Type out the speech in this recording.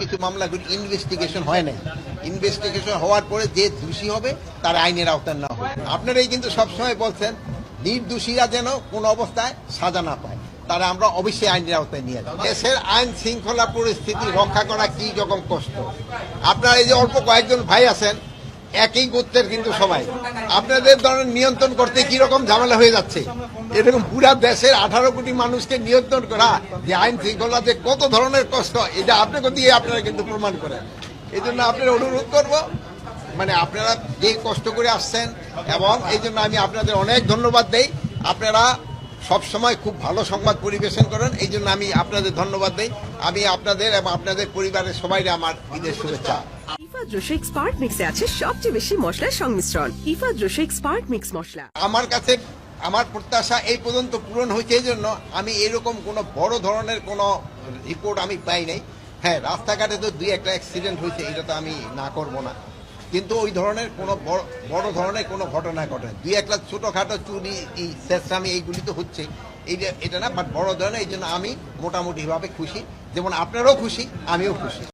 কিছু মামলাগুলি ইনভেস্টিগেশন হয় নাই। ইনভেস্টিগেশন হওয়ার পরে যে দোষী হবে, তার আইনের আওতায় না হবে। আপনারাই কিন্তু সবসময় বলছেন, নির্দোষীরা যেন কোন অবস্থায় সাজা না পায়। তারা আমরা অবশ্যই আইনের আওতায় নিয়ে যাই দেশের আইন শৃঙ্খলা পরিস্থিতি রক্ষা করা কি রকম কষ্ট? আপনারা এই যে অল্প কয়েকজন ভাই আছেন, একই গোত্রের কিন্তু সবাই। আপনাদের ধরনের নিয়ন্ত্রণ করতে কি রকম ঝামেলা হয়ে যাচ্ছে? এরকম পুরা দেশের আঠারো কোটি মানুষকে নিয়ন্ত্রণ করা যে আইন শৃঙ্খলাতে কত ধরনের কষ্ট এটা আপনাকে দিয়ে আপনারা কিন্তু প্রমাণ করেন। এই জন্য আপনার অনুরোধ করব মানে আপনারা যে কষ্ট করে আসছেন এবং এই জন্য আমি আপনাদের অনেক ধন্যবাদ দেই। আপনারা সব সময় খুব ভালো সংবাদ পরিবেশন করেন এই জন্য আমি আপনাদের ধন্যবাদ দেই। আমি আপনাদের এবং আপনাদের পরিবারের সবাই আমার ঈদের শুভেচ্ছা। ইফা জোশেক স্পার্ক মিক্সে আছে সবচেয়ে বেশি মশলার সংমিশ্রণ। ইফা জোশেক স্পার্ক মিক্স মশলা। আমার কাছে আমার প্রত্যাশা এই পর্যন্ত পূরণ হয়েছে এই জন্য আমি এরকম কোনো বড় ধরনের কোনো রিপোর্ট আমি পাই নাই। হ্যাঁ রাস্তাঘাটে তো দুই একটা অ্যাক্সিডেন্ট হয়েছে, এটা তো আমি না করব না। কিন্তু ওই ধরনের কোনো বড় ধরনের কোনো ঘটনা ঘটে। দুই একটা ছোটোখাটো চুরি, এই চেষ্টামি এইগুলি তো হচ্ছে। এইটা, এটা না বাট বড় ধরনের, এই জন্য আমি মোটামুটিভাবে খুশি। যেমন আপনারাও খুশি, আমিও খুশি।